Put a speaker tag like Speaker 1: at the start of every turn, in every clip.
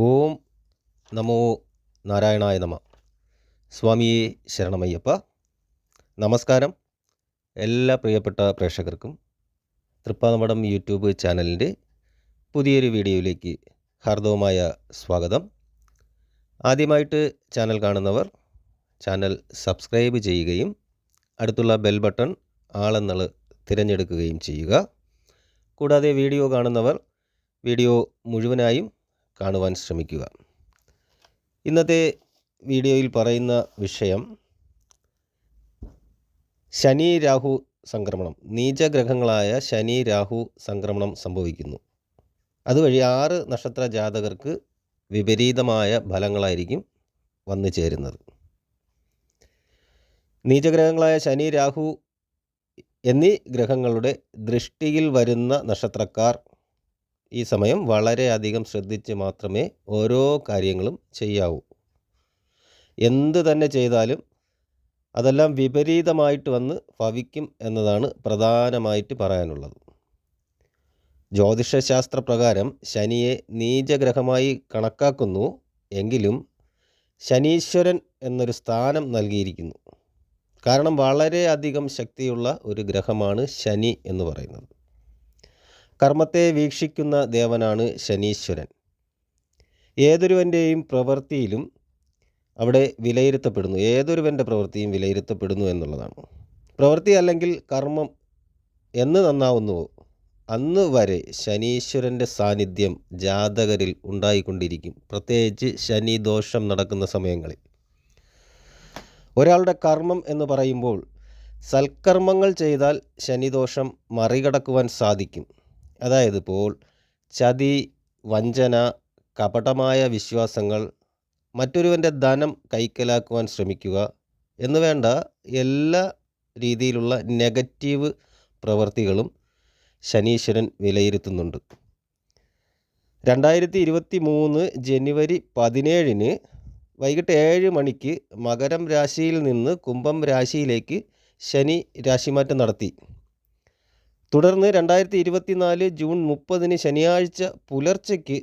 Speaker 1: ഓം നമോ നാരായണായ നമ. സ്വാമിയെ ശരണമയ്യപ്പ. നമസ്കാരം. എല്ലാ പ്രിയപ്പെട്ട പ്രേക്ഷകർക്കും തൃപ്പാനമടം യൂട്യൂബ് ചാനലിന്റെ പുതിയൊരു വീഡിയോയിലേക്ക് ഹാർദവമായ സ്വാഗതം. ആദ്യമായിട്ട് ചാനൽ കാണുന്നവർ ചാനൽ സബ്സ്ക്രൈബ് ചെയ്യുകയും അടുത്തുള്ള ബെൽ ബട്ടൺ ആളെന്നൾ തിരഞ്ഞെടുക്കുകയും ചെയ്യുക. കൂടാതെ വീഡിയോ കാണുന്നവർ വീഡിയോ മുഴുവനായും കാണുവാൻ ശ്രമിക്കുക. ഇന്നത്തെ വീഡിയോയിൽ പറയുന്ന വിഷയം ശനി രാഹു സംക്രമണം. നീചഗ്രഹങ്ങളായ ശനി രാഹു സംക്രമണം സംഭവിക്കുന്നു. അതുവഴി ആറ് നക്ഷത്ര ജാതകർക്ക് വിപരീതമായ ഫലങ്ങളായിരിക്കും വന്നു ചേരുന്നത്. നീചഗ്രഹങ്ങളായ ശനി രാഹു എന്നീ ഗ്രഹങ്ങളുടെ ദൃഷ്ടിയിൽ വരുന്ന നക്ഷത്രക്കാർ ഈ സമയം വളരെയധികം ശ്രദ്ധിച്ച് മാത്രമേ ഓരോ കാര്യങ്ങളും ചെയ്യാവൂ. എന്ത് തന്നെ ചെയ്താലും അതെല്ലാം വിപരീതമായിട്ട് വന്ന് ഭവിക്കും എന്നതാണ് പ്രധാനമായിട്ട് പറയാനുള്ളത്. ജ്യോതിഷശാസ്ത്ര പ്രകാരം ശനിയെ നീചഗ്രഹമായി കണക്കാക്കുന്നു എങ്കിലും ശനീശ്വരൻ എന്നൊരു സ്ഥാനം നൽകിയിരിക്കുന്നു. കാരണം വളരെയധികം ശക്തിയുള്ള ഒരു ഗ്രഹമാണ് ശനി എന്ന് പറയുന്നത്. കർമ്മത്തെ വീക്ഷിക്കുന്ന ദേവനാണ് ശനീശ്വരൻ. ഏതൊരുവന്റെയും പ്രവൃത്തിയിലും അവിടെ വിലയിരുത്തപ്പെടുന്നു. ഏതൊരുവന്റെ പ്രവൃത്തിയും വിലയിരുത്തപ്പെടുന്നു എന്നുള്ളതാണ്. പ്രവൃത്തി അല്ലെങ്കിൽ കർമ്മം എന്ന് നന്നാവുന്നുവോ അന്ന് വരെ ശനീശ്വരന്റെ സാന്നിധ്യം ജാതകരിൽ ഉണ്ടായിക്കൊണ്ടിരിക്കും. പ്രത്യേകിച്ച് ശനി ദോഷം നടക്കുന്ന സമയങ്ങളിൽ. ഒരാളുടെ കർമ്മം എന്ന് പറയുമ്പോൾ സൽക്കർമ്മങ്ങൾ ചെയ്താൽ ശനിദോഷം മറികടക്കുവാൻ സാധിക്കും. അതായത് ഇപ്പോൾ ചതി വഞ്ചന കപടമായ വിശ്വാസങ്ങൾ മറ്റൊരുവന്റെ ധനം കൈക്കലാക്കുവാൻ ശ്രമിക്കുക എന്ന് വേണ്ട എല്ലാ രീതിയിലുള്ള നെഗറ്റീവ് പ്രവൃത്തികളും ശനീശ്വരൻ വിലയിരുത്തുന്നുണ്ട്. രണ്ടായിരത്തി ഇരുപത്തി മൂന്ന് ജനുവരി പതിനേഴിന് വൈകിട്ട് ഏഴ് മണിക്ക് മകരം രാശിയിൽ നിന്ന് കുംഭം രാശിയിലേക്ക് ശനി രാശിമാറ്റം നടത്തി. തുടർന്ന് രണ്ടായിരത്തി ഇരുപത്തിനാല് ജൂൺ മുപ്പതിന് ശനിയാഴ്ച പുലർച്ചയ്ക്ക്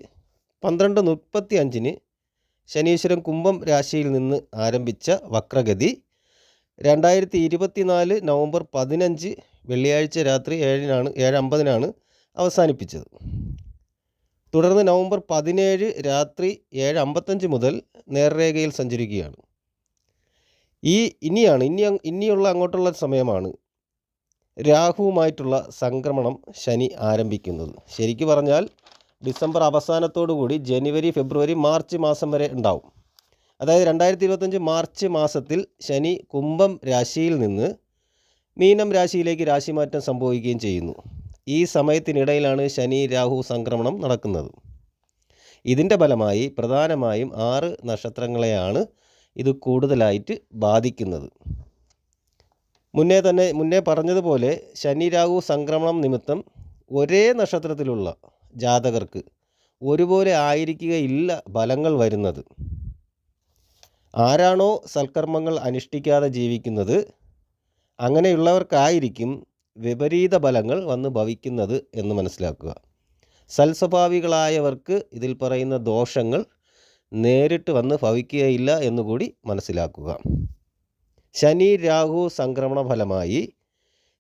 Speaker 1: പന്ത്രണ്ട് മുപ്പത്തി അഞ്ചിന് ശനീശ്വരൻ കുംഭം രാശിയിൽ നിന്ന് ആരംഭിച്ച വക്രഗതി. രണ്ടായിരത്തി ഇരുപത്തിനാല് നവംബർ പതിനഞ്ച് വെള്ളിയാഴ്ച രാത്രി ഏഴിനാണ് ഏഴ് അമ്പതിനാണ് അവസാനിപ്പിച്ചത്. തുടർന്ന് നവംബർ പതിനേഴ് രാത്രി ഏഴ് അമ്പത്തഞ്ച് മുതൽ നേർരേഖയിൽ സഞ്ചരിക്കുകയാണ്. ഈ ഇനിയാണ് ഇനി ഇനിയുള്ള അങ്ങോട്ടുള്ള സമയമാണ് രാഹുവുമായിട്ടുള്ള സംക്രമണം ശനി ആരംഭിക്കുന്നത്. ശരിക്കു പറഞ്ഞാൽ ഡിസംബർ അവസാനത്തോടു കൂടി ജനുവരി ഫെബ്രുവരി മാർച്ച് മാസം വരെ ഉണ്ടാവും. അതായത് രണ്ടായിരത്തി ഇരുപത്തഞ്ച് മാർച്ച് മാസത്തിൽ ശനി കുംഭം രാശിയിൽ നിന്ന് മീനം രാശിയിലേക്ക് രാശിമാറ്റം സംഭവിക്കുകയും ചെയ്യുന്നു. ഈ സമയത്തിനിടയിലാണ് ശനി രാഹു സംക്രമണം നടക്കുന്നത്. ഇതിന്റെ ഫലമായി പ്രധാനമായും ആറ് നക്ഷത്രങ്ങളെയാണ് ഇത് കൂടുതലായിട്ട് ബാധിക്കുന്നത്. മുന്നേ തന്നെ മുന്നേ പറഞ്ഞതുപോലെ ശനി രാഹു സംക്രമണം നിമിത്തം ഒരേ നക്ഷത്രത്തിലുള്ള ജാതകർക്ക് ഒരുപോലെ ആയിരിക്കുകയില്ല ഫലങ്ങൾ വരുന്നത്. ആരാണോ സൽക്കർമ്മങ്ങൾ അനുഷ്ഠിക്കാതെ ജീവിക്കുന്നത് അങ്ങനെയുള്ളവർക്കായിരിക്കും വിപരീത ഫലങ്ങൾ വന്ന് ഭവിക്കുന്നത് എന്ന് മനസ്സിലാക്കുക. സൽസ്വഭാവികളായവർക്ക് ഇതിൽ പറയുന്ന ദോഷങ്ങൾ നേരിട്ട് വന്ന് ഭവിക്കുകയില്ല എന്നുകൂടി മനസ്സിലാക്കുക. ശനി രാഹു സംക്രമണ ഫലമായി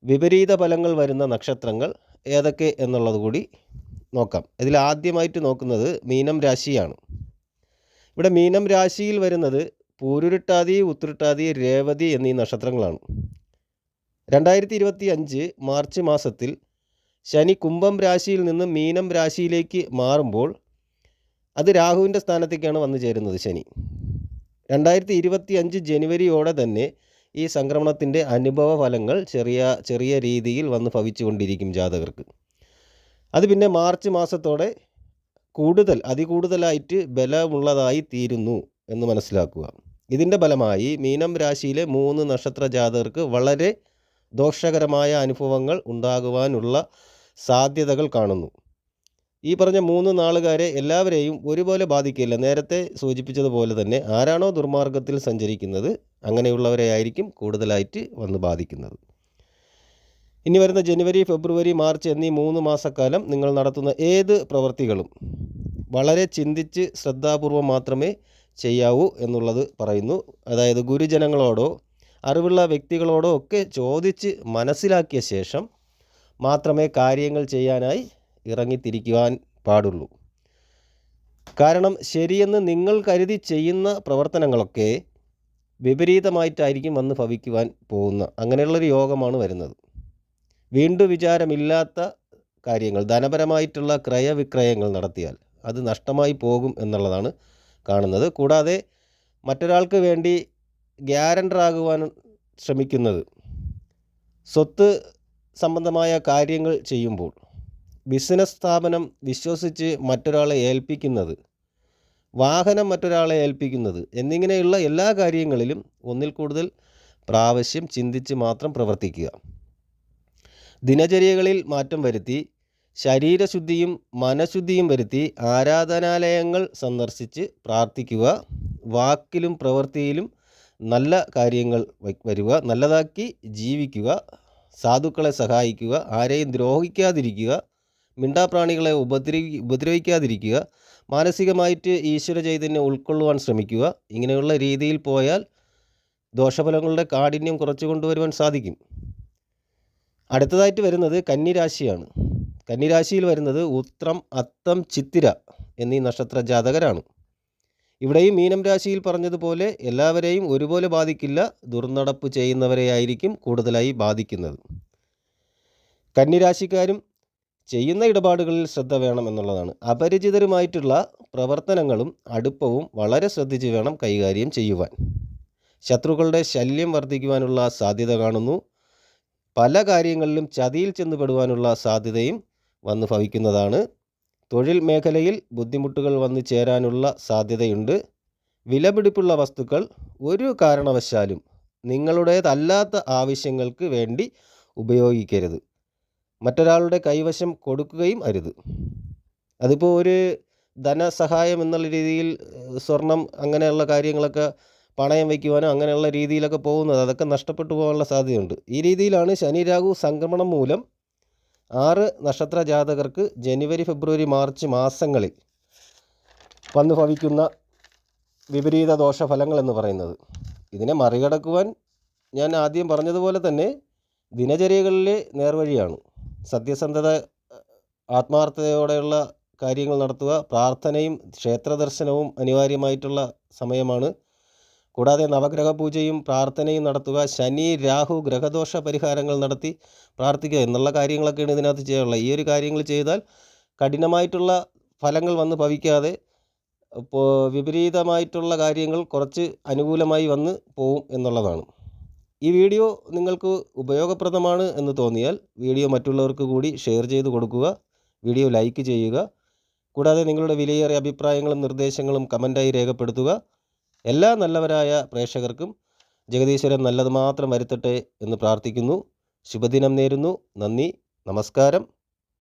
Speaker 1: വിപരീത ഫലങ്ങൾ വരുന്ന നക്ഷത്രങ്ങൾ ഏതൊക്കെ എന്നുള്ളത് കൂടി നോക്കാം. ഇതിൽ ആദ്യമായിട്ട് നോക്കുന്നത് മീനം രാശിയാണ്. ഇവിടെ മീനം രാശിയിൽ വരുന്നത് പൂരുരുട്ടാതി ഉത്രുട്ടാതി രേവതി എന്നീ നക്ഷത്രങ്ങളാണ്. രണ്ടായിരത്തി ഇരുപത്തി അഞ്ച് മാർച്ച് മാസത്തിൽ ശനി കുംഭം രാശിയിൽ നിന്ന് മീനം രാശിയിലേക്ക് മാറുമ്പോൾ അത് രാഹുവിന്റെ സ്ഥാനത്തേക്കാണ് വന്നു ചേരുന്നത് ശനി. രണ്ടായിരത്തി ഇരുപത്തി അഞ്ച് ജനുവരിയോടെ തന്നെ ഈ സംക്രമണത്തിന്റെ അനുഭവ ഫലങ്ങൾ ചെറിയ ചെറിയ രീതിയിൽ വന്ന് ഭവിച്ചുകൊണ്ടിരിക്കും ജാതകർക്ക്. അത് പിന്നെ മാർച്ച് മാസത്തോടെ കൂടുതൽ അതികൂടുതലായിട്ട് ബലമുള്ളതായി തീരുന്നു എന്ന് മനസ്സിലാക്കുക. ഇതിന്റെ ഫലമായി മീനം രാശിയിലെ മൂന്ന് നക്ഷത്ര ജാതകർക്ക് വളരെ ദോഷകരമായ അനുഭവങ്ങൾ ഉണ്ടാകുവാനുള്ള സാധ്യതകൾ കാണുന്നു. ഈ പറഞ്ഞ മൂന്ന് നാളുകാരെ എല്ലാവരെയും ഒരുപോലെ ബാധിക്കില്ല നേരത്തെ സൂചിപ്പിച്ചതുപോലെ തന്നെ ആരാണോ ദുർമാർഗത്തിൽ സഞ്ചരിക്കുന്നത് അങ്ങനെയുള്ളവരെ ആയിരിക്കും കൂടുതലായിട്ട് വന്ന് ബാധിക്കുന്നത്. ഇനി വരുന്ന ജനുവരി ഫെബ്രുവരി മാർച്ച് എന്നീ മൂന്ന് മാസക്കാലം നിങ്ങൾ നടത്തുന്ന ഏത് പ്രവൃത്തികളും വളരെ ചിന്തിച്ച് ശ്രദ്ധാപൂർവം മാത്രമേ ചെയ്യാവൂ എന്നുള്ളത് പറയുന്നു. അതായത് ഗുരുജനങ്ങളോടോ അറിവുള്ള വ്യക്തികളോടോ ഒക്കെ ചോദിച്ച് മനസ്സിലാക്കിയ ശേഷം മാത്രമേ കാര്യങ്ങൾ ചെയ്യാനായി ഇറങ്ങിത്തിരിക്കുവാൻ പാടുള്ളൂ. കാരണം ശരിയെന്ന് നിങ്ങൾ കരുതി ചെയ്യുന്ന പ്രവർത്തനങ്ങളൊക്കെ വിപരീതമായിട്ടായിരിക്കും വന്ന് ഭവിക്കുവാൻ പോകുന്ന അങ്ങനെയുള്ളൊരു യോഗമാണ് വരുന്നത്. വീണ്ടും വിചാരമില്ലാത്ത കാര്യങ്ങൾ ധനപരമായിട്ടുള്ള ക്രയവിക്രയങ്ങൾ നടത്തിയാൽ അത് നഷ്ടമായി പോകും എന്നുള്ളതാണ് കാണുന്നത്. കൂടാതെ മറ്റൊരാൾക്ക് വേണ്ടി ഗ്യാരണ്ടറാകുവാൻ ശ്രമിക്കുന്നത് സ്വത്ത് സംബന്ധമായ കാര്യങ്ങൾ ചെയ്യുമ്പോൾ ബിസിനസ് സ്ഥാപനം വിശ്വസിച്ച് മറ്റൊരാളെ ഏൽപ്പിക്കുന്നത് വാഹനം മറ്റൊരാളെ ഏൽപ്പിക്കുന്നത് എന്നിങ്ങനെയുള്ള എല്ലാ കാര്യങ്ങളിലും ഒന്നിൽ കൂടുതൽ പ്രാവശ്യം ചിന്തിച്ച് മാത്രം പ്രവർത്തിക്കുക. ദിനചര്യകളിൽ മാറ്റം വരുത്തി ശരീരശുദ്ധിയും മനഃശുദ്ധിയും വരുത്തി ആരാധനാലയങ്ങൾ സന്ദർശിച്ച് പ്രാർത്ഥിക്കുക വാക്കിലും പ്രവൃത്തിയിലും നല്ല കാര്യങ്ങൾ വരുക നല്ലതാക്കി ജീവിക്കുക സാധുക്കളെ സഹായിക്കുക ആരെയും ദ്രോഹിക്കാതിരിക്കുക മിണ്ടാപ്രാണികളെ ഉപദ്രവി ഉപദ്രവിക്കാതിരിക്കുക. മാനസികമായിട്ട് ഈശ്വര ചൈതന്യം ഉൾക്കൊള്ളുവാൻ ശ്രമിക്കുക. ഇങ്ങനെയുള്ള രീതിയിൽ പോയാൽ ദോഷഫലങ്ങളുടെ കാഠിന്യം കുറച്ചു കൊണ്ടുവരുവാൻ സാധിക്കും. അടുത്തതായിട്ട് വരുന്നത് കന്നിരാശിയാണ്. കന്നിരാശിയിൽ വരുന്നത് ഉത്രം അത്തം ചിത്തിര എന്നീ നക്ഷത്ര ജാതകരാണ് ഇവിടെയും മീനം രാശിയിൽ പറഞ്ഞതുപോലെ എല്ലാവരെയും ഒരുപോലെ ബാധിക്കില്ല. ദുർനടപ്പ് ചെയ്യുന്നവരെയായിരിക്കും കൂടുതലായി ബാധിക്കുന്നത്. കന്നിരാശിക്കാരും ചെയ്യുന്ന ഇടപാടുകളിൽ ശ്രദ്ധ വേണം എന്നുള്ളതാണ്. അപരിചിതരുമായിട്ടുള്ള പ്രവർത്തനങ്ങളും അടുപ്പവും വളരെ ശ്രദ്ധിച്ച് വേണം കൈകാര്യം ചെയ്യുവാൻ. ശത്രുക്കളുടെ ശല്യം വർദ്ധിക്കുവാനുള്ള സാധ്യത കാണുന്നു. പല കാര്യങ്ങളിലും ചതിയിൽ ചെന്നുപെടുവാനുള്ള സാധ്യതയും വന്നു ഭവിക്കുന്നതാണ്. തൊഴിൽ മേഖലയിൽ ബുദ്ധിമുട്ടുകൾ വന്നു ചേരാനുള്ള സാധ്യതയുണ്ട്. വിലപിടിപ്പുള്ള വസ്തുക്കൾ ഒരു കാരണവശാലും നിങ്ങളുടേതല്ലാത്ത ആവശ്യങ്ങൾക്ക് വേണ്ടി ഉപയോഗിക്കരുത്. മറ്റൊരാളുടെ കൈവശം കൊടുക്കുകയും അരുത്. അതിപ്പോൾ ഒരു ധനസഹായം എന്നുള്ള രീതിയിൽ സ്വർണം അങ്ങനെയുള്ള കാര്യങ്ങളൊക്കെ പണയം വയ്ക്കുവാനോ അങ്ങനെയുള്ള രീതിയിലൊക്കെ പോകുന്നത് അതൊക്കെ നഷ്ടപ്പെട്ടു പോകാനുള്ള സാധ്യതയുണ്ട്. ഈ രീതിയിലാണ് ശനി രാഹു സംക്രമണം മൂലം ആറ് നക്ഷത്ര ജാതകർക്ക് ജനുവരി ഫെബ്രുവരി മാർച്ച് മാസങ്ങളിൽ വന്നു ഭവിക്കുന്ന വിപരീത ദോഷഫലങ്ങൾ എന്ന് പറയുന്നത്. ഇതിനെ മറികടക്കുവാൻ ഞാൻ ആദ്യം പറഞ്ഞതുപോലെ തന്നെ ദിനചര്യകളിലെ നേർവഴിയാണ്. സത്യസന്ധത ആത്മാർത്ഥതയോടെയുള്ള കാര്യങ്ങൾ നടത്തുക പ്രാർത്ഥനയും ക്ഷേത്രദർശനവും അനിവാര്യമായിട്ടുള്ള സമയമാണ്. കൂടാതെ നവഗ്രഹ പൂജയും പ്രാർത്ഥനയും നടത്തുക ശനി രാഹു ഗ്രഹദോഷ പരിഹാരങ്ങൾ നടത്തി പ്രാർത്ഥിക്കുക എന്നുള്ള കാര്യങ്ങളൊക്കെയാണ് ഇതിനകത്ത് ചെയ്യാനുള്ളത്. ഈ ഒരു കാര്യങ്ങൾ ചെയ്താൽ കഠിനമായിട്ടുള്ള ഫലങ്ങൾ വന്ന് ഭവിക്കാതെ ഇപ്പോൾ വിപരീതമായിട്ടുള്ള കാര്യങ്ങൾ കുറച്ച് അനുകൂലമായി വന്ന് പോവും എന്നുള്ളതാണ്. ഈ വീഡിയോ നിങ്ങൾക്ക് ഉപയോഗപ്രദമാണ് എന്ന് തോന്നിയാൽ വീഡിയോ മറ്റുള്ളവർക്ക് കൂടി ഷെയർ ചെയ്ത് കൊടുക്കുക വീഡിയോ ലൈക്ക് ചെയ്യുക കൂടാതെ നിങ്ങളുടെ വിലയേറിയ അഭിപ്രായങ്ങളും നിർദ്ദേശങ്ങളും കമന്റായി രേഖപ്പെടുത്തുക. എല്ലാ നല്ലവരായ പ്രേക്ഷകർക്കും ജഗദീശ്വരൻ നല്ലത് മാത്രം വരുത്തട്ടെ എന്ന് പ്രാർത്ഥിക്കുന്നു. ശുഭദിനം നേരുന്നു. നന്ദി. നമസ്കാരം.